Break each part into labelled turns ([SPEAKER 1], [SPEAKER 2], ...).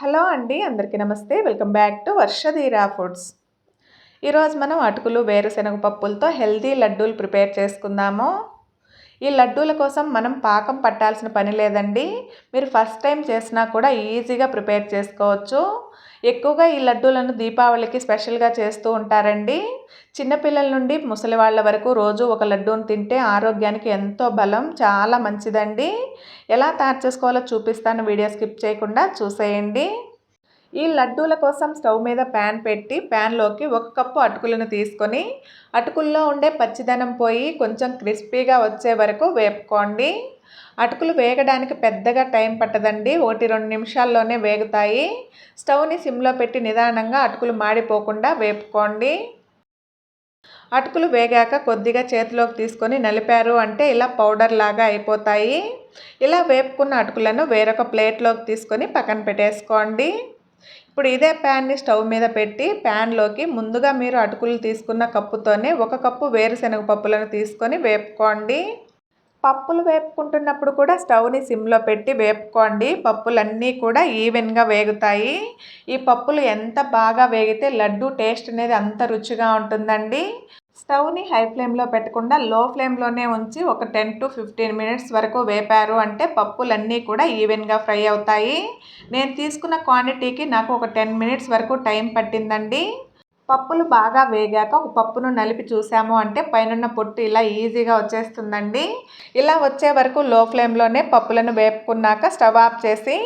[SPEAKER 1] hello అండి అందరికీ నమస్తే welcome back to Varshadheera foods ఈరోజు మనం అటుకులు వేరుశెనగ పప్పులతో హెల్దీ లడ్డూలు ప్రిపేర్ చేసుకుందాము ఈ లడ్డూల కోసం మనం పాకం పట్టాల్సిన పని లేదండి మీరు ఫస్ట్ టైం చేసినా కూడా ఈజీగా ప్రిపేర్ చేసుకోవచ్చు ఎక్కువగా ఈ లడ్డూలను దీపావళికి స్పెషల్గా చేస్తూ ఉంటారండి చిన్నపిల్లల నుండి ముసలి వాళ్ళ వరకు రోజు ఒక లడ్డూను తింటే ఆరోగ్యానికి ఎంతో బలం చాలా మంచిదండి ఎలా తయారు చేసుకోవాలో చూపిస్తాను వీడియో స్కిప్ చేయకుండా చూసేయండి ఈ లడ్డూల కోసం స్టవ్ మీద ప్యాన్ పెట్టి ప్యాన్లోకి ఒక కప్పు అటుకులను తీసుకొని అటుకుల్లో ఉండే పచ్చిదనం పోయి కొంచెం క్రిస్పీగా వచ్చే వరకు వేపుకోండి అటుకులు వేగడానికి పెద్దగా టైం పట్టదండి ఒకటి రెండు నిమిషాల్లోనే వేగుతాయి స్టవ్ని సిమ్లో పెట్టి నిదానంగా అటుకులు మాడిపోకుండా వేపుకోండి అటుకులు వేగాక కొద్దిగా చేతిలోకి తీసుకొని నలిపారు అంటే ఇలా పౌడర్ లాగా అయిపోతాయి ఇలా వేపుకున్న అటుకులను వేరొక ప్లేట్లోకి తీసుకొని పక్కన పెట్టేసుకోండి ఇప్పుడు ఇదే ప్యాన్ని స్టవ్ మీద పెట్టి ప్యాన్లోకి ముందుగా మీరు అటుకులు తీసుకున్న కప్పుతోనే ఒక కప్పు వేరుశనగ పప్పులను తీసుకొని వేపుకోండి పప్పులు వేపుకుంటున్నప్పుడు కూడా స్టవ్ని సిమ్లో పెట్టి వేపుకోండి పప్పులన్నీ కూడా ఈవెన్గా వేగుతాయి ఈ పప్పులు ఎంత బాగా వేగితే లడ్డు టేస్ట్ అనేది అంత రుచిగా ఉంటుందండి స్టవ్ని హై ఫ్లేమ్లో పెట్టకుండా లో ఫ్లేమ్లోనే ఉంచి ఒక టెన్ టు ఫిఫ్టీన్ మినిట్స్ వరకు వేపారు అంటే పప్పులన్నీ కూడా ఈవెన్గా ఫ్రై అవుతాయి నేను తీసుకున్న క్వాంటిటీకి నాకు ఒక టెన్ మినిట్స్ వరకు టైం పట్టిందండి పప్పులు బాగా వేగాక ఒక పప్పును నలిపి చూసాము అంటే పైన పొట్టు ఇలా ఈజీగా వచ్చేస్తుందండి ఇలా వచ్చే వరకు లో ఫ్లేమ్లోనే పప్పులను వేపుకున్నాక స్టవ్ ఆఫ్ చేసి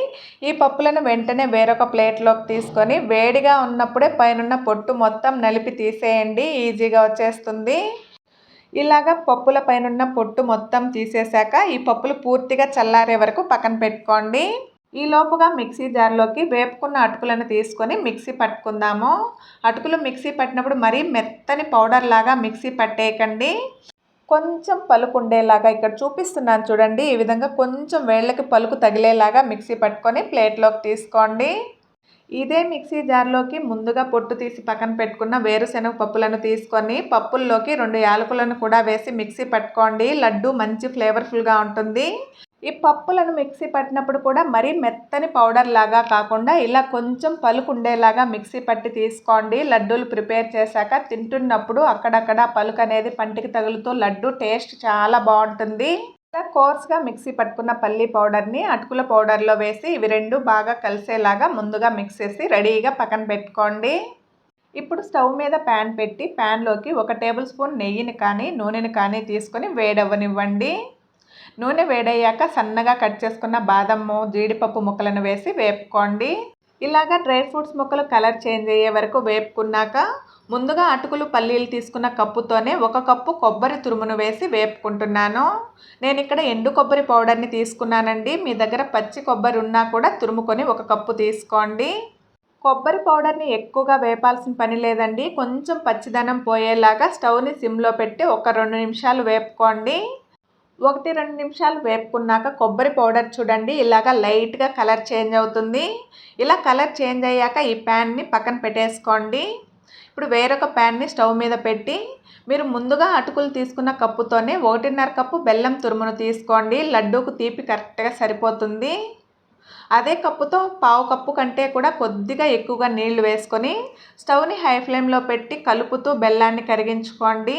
[SPEAKER 1] ఈ పప్పులను వెంటనే వేరొక ప్లేట్లోకి తీసుకొని వేడిగా ఉన్నప్పుడే పైన పొట్టు మొత్తం నలిపి తీసేయండి ఈజీగా వచ్చేస్తుంది ఇలాగ పప్పుల పైన పొట్టు మొత్తం తీసేశాక ఈ పప్పులు పూర్తిగా చల్లారే వరకు పక్కన పెట్టుకోండి ఈ లోపుగా మిక్సీ జార్లోకి వేపుకున్న అటుకులను తీసుకొని మిక్సీ పట్టుకుందాము అటుకులు మిక్సీ పట్టినప్పుడు మరీ మెత్తని పౌడర్ లాగా మిక్సీ పట్టేయకండి కొంచెం పలుకు ఉండేలాగా ఇక్కడ చూపిస్తున్నాను చూడండి ఈ విధంగా కొంచెం వేళ్ళకి పలుకు తగిలేలాగా మిక్సీ పట్టుకొని ప్లేట్లోకి తీసుకోండి ఇదే మిక్సీ జార్లోకి ముందుగా పొట్టు తీసి పక్కన పెట్టుకున్న వేరుశెనగ పప్పులను తీసుకొని పప్పుల్లోకి రెండు యాలకులను కూడా వేసి మిక్సీ పట్టుకోండి లడ్డు మంచి ఫ్లేవర్ఫుల్గా ఉంటుంది ఈ పప్పులను మిక్సీ పట్టినప్పుడు కూడా మరీ మెత్తని పౌడర్ లాగా కాకుండా ఇలా కొంచెం పలుకుండేలాగా మిక్సీ పట్టి తీసుకోండి లడ్డూలు ప్రిపేర్ చేశాక తింటున్నప్పుడు అక్కడక్కడ పలుకు అనేది పంటికి తగులుతూ లడ్డు టేస్ట్ చాలా బాగుంటుంది ఇలా కోర్స్గా మిక్సీ పట్టుకున్న పల్లి పౌడర్ని అటుకుల పౌడర్లో వేసి ఇవి రెండు బాగా కలిసేలాగా ముందుగా మిక్స్ చేసి రెడీగా పక్కన పెట్టుకోండి ఇప్పుడు స్టవ్ మీద ప్యాన్ పెట్టి ప్యాన్లోకి ఒక టేబుల్ స్పూన్ నెయ్యిని కానీ నూనెని కానీ తీసుకొని వేడవ్వనివ్వండి నూనె వేడయ్యాక సన్నగా కట్ చేసుకున్న బాదము జీడిపప్పు ముక్కలను వేసి వేపుకోండి ఇలాగ డ్రై ఫ్రూట్స్ ముక్కలు కలర్ చేంజ్ అయ్యే వరకు వేపుకున్నాక ముందుగా అటుకులు పల్లీలు తీసుకున్న కప్పుతోనే ఒక కప్పు కొబ్బరి తురుమును వేసి వేపుకుంటున్నాను నేను ఇక్కడ ఎండు కొబ్బరి పౌడర్ని తీసుకున్నానండి మీ దగ్గర పచ్చి కొబ్బరి ఉన్నా కూడా తురుముకొని ఒక కప్పు తీసుకోండి కొబ్బరి పౌడర్ని ఎక్కువగా వేపాల్సిన పని లేదండి కొంచెం పచ్చిదనం పోయేలాగా స్టవ్ని సిమ్లో పెట్టి ఒక రెండు నిమిషాలు వేపుకోండి ఒకటి రెండు నిమిషాలు వేపుకున్నాక కొబ్బరి పౌడర్ చూడండి ఇలాగ లైట్గా కలర్ చేంజ్ అవుతుంది ఇలా కలర్ చేంజ్ అయ్యాక ఈ ప్యాన్ని పక్కన పెట్టేసుకోండి ఇప్పుడు వేరొక ప్యాన్ని స్టవ్ మీద పెట్టి మీరు ముందుగా అటుకులు తీసుకున్న కప్పుతోనే ఒకటిన్నర కప్పు బెల్లం తురుమును తీసుకోండి లడ్డూకు తీపి కరెక్ట్గా సరిపోతుంది అదే కప్పుతో పావు కప్పు కంటే కూడా కొద్దిగా ఎక్కువగా నీళ్లు వేసుకొని స్టవ్ని హై ఫ్లేమ్లో పెట్టి కలుపుతూ బెల్లాన్ని కరిగించుకోండి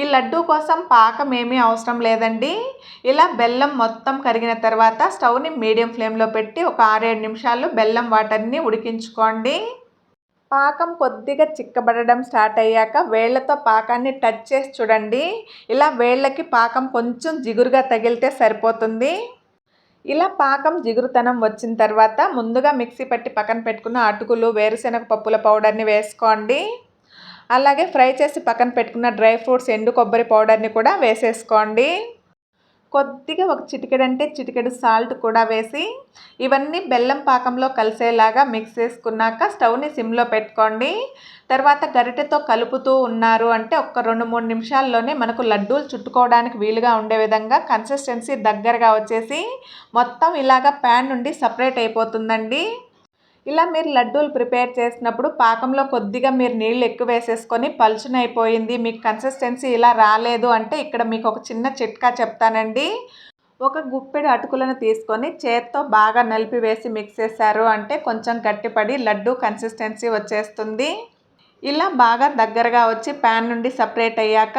[SPEAKER 1] ఈ లడ్డు కోసం పాకం ఏమీ అవసరం లేదండి ఇలా బెల్లం మొత్తం కరిగిన తర్వాత స్టవ్ని మీడియం ఫ్లేమ్లో పెట్టి ఒక ఆరేడు నిమిషాలు బెల్లం వాటర్ని ఉడికించుకోండి పాకం కొద్దిగా చిక్కబడడం స్టార్ట్ అయ్యాక వేళ్లతో పాకాన్ని టచ్ చేసి చూడండి ఇలా వేళ్ళకి పాకం కొంచెం జిగురుగా తగిలితే సరిపోతుంది ఇలా పాకం జిగురుతనం వచ్చిన తర్వాత ముందుగా మిక్సీ పట్టి పక్కన పెట్టుకున్న అటుకులు వేరుశెనగ పప్పుల పౌడర్ని వేసుకోండి అలాగే ఫ్రై చేసి పక్కన పెట్టుకున్న డ్రై ఫ్రూట్స్ ఎండు కొబ్బరి పౌడర్ని కూడా వేసేసుకోండి కొద్దిగా ఒక చిటికెడు అంటే చిటికెడు సాల్ట్ కూడా వేసి ఇవన్నీ బెల్లం పాకంలో కలిసేలాగా మిక్స్ చేసుకున్నాక స్టవ్ని సిమ్లో పెట్టుకోండి తర్వాత గరిటెతో కలుపుతూ ఉన్నారు అంటే ఒక రెండు మూడు నిమిషాల్లోనే మనకు లడ్డూలు చుట్టుకోవడానికి వీలుగా ఉండే విధంగా కన్సిస్టెన్సీ దగ్గరగా వచ్చేసి మొత్తం ఇలాగ ప్యాన్ నుండి సపరేట్ అయిపోతుందండి ఇలా మీరు లడ్డూలు ప్రిపేర్ చేసినప్పుడు పాకంలో కొద్దిగా మీరు నీళ్ళు ఎక్కువ వేసేసుకొని పలుచునైపోయింది మీకు కన్సిస్టెన్సీ ఇలా రాలేదు అంటే ఇక్కడ మీకు ఒక చిన్న చిట్కా చెప్తానండి ఒక గుప్పెడు అటుకులను తీసుకొని చేత్తో బాగా నలిపివేసి మిక్స్ చేశారు అంటే కొంచెం గట్టిపడి లడ్డు కన్సిస్టెన్సీ వచ్చేస్తుంది ఇలా బాగా దగ్గరగా వచ్చి ప్యాన్ నుండి సపరేట్ అయ్యాక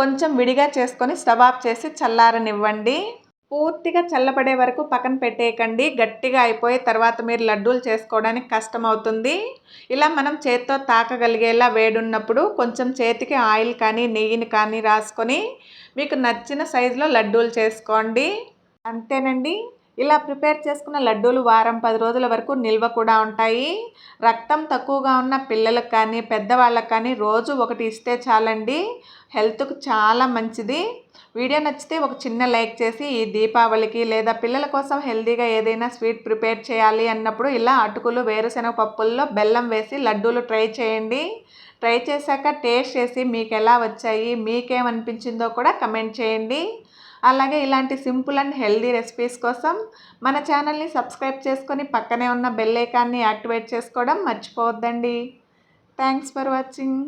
[SPEAKER 1] కొంచెం విడిగా చేసుకొని స్టవ్ ఆఫ్ చేసి చల్లారనివ్వండి పూర్తిగా చల్లబడే వరకు పక్కన పెట్టేయకండి గట్టిగా అయిపోయి తర్వాత మీరు లడ్డూలు చేసుకోవడానికి కష్టం అవుతుంది ఇలా మనం చేత్తో తాకగలిగేలా వేడున్నప్పుడు కొంచెం చేతికి ఆయిల్ కానీ నెయ్యిని కానీ రాసుకొని మీకు నచ్చిన సైజులో లడ్డూలు చేసుకోండి అంతేనండి ఇలా ప్రిపేర్ చేసుకున్న లడ్డూలు వారం పది రోజుల వరకు నిల్వ కూడా ఉంటాయి రక్తం తక్కువగా ఉన్న పిల్లలకు కానీ పెద్దవాళ్ళకి కానీ రోజు ఒకటి ఇస్తే చాలండి హెల్త్కు చాలా మంచిది వీడియో నచ్చితే ఒక చిన్న లైక్ చేసి ఈ దీపావళికి లేదా పిల్లల కోసం హెల్దీగా ఏదైనా స్వీట్ ప్రిపేర్ చేయాలి అన్నప్పుడు ఇలా అటుకులు వేరుశెనగ పప్పుల్లో బెల్లం వేసి లడ్డూలు ట్రై చేయండి ట్రై చేశాక టేస్ట్ చేసి మీకు ఎలా వచ్చాయి మీకేమనిపించిందో కూడా కమెంట్ చేయండి అలాగే ఇలాంటి సింపుల్ అండ్ హెల్దీ రెసిపీస్ కోసం మన ఛానల్ని సబ్స్క్రైబ్ చేసుకొని పక్కనే ఉన్న బెల్లైకాన్ని యాక్టివేట్ చేసుకోవడం మర్చిపోవద్దండి థ్యాంక్స్ ఫర్ వాచింగ్